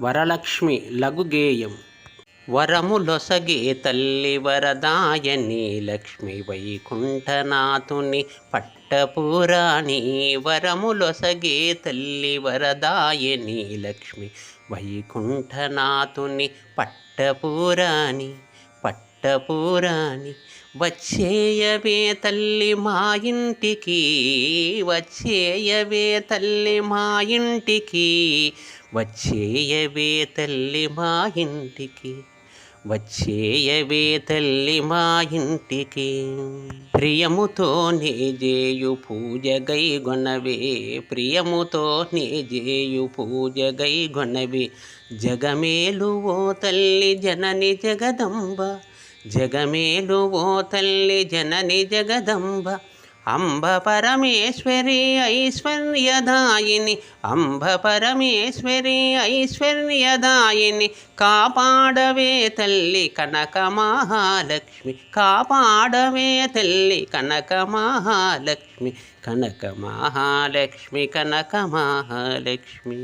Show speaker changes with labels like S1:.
S1: వరలక్ష్మి లఘుగేయం. వరములొసగే తల్లి వరదాయని లక్ష్మి వైకుంఠనాథుని పట్టపురాణి. వరములొసగే తల్లి వరదాయని లక్ష్మి వైకుంఠనాథుని పట్టపురాణి. పట్టపురాణి. వచ్చేయవే తల్లి మా ఇంటికి వచ్చేయవే తల్లి మా ఇంటికి వచ్చేయవే తల్లి మా ఇంటికి వచ్చేయవే తల్లి మా ఇంటికి. ప్రియముతో జేయు పూజ గై గొనవే ప్రియముతో జేయు పూజ గై గొనవే జగమేలు ఓ తల్లి జనని జగదంబ జగమేలు ఓ తల్లి జనని జగదంబ అంబ పరమేశ్వరి ఐశ్వర్యదాయిని అంబ పరమేశ్వరి ఐశ్వర్యదాయిని కాపాడవే తల్లి కనక మహాలక్ష్మి కాపాడవే తల్లి కనక మహాలక్ష్మి కనక మహాలక్ష్మి కనక మహాలక్ష్మి.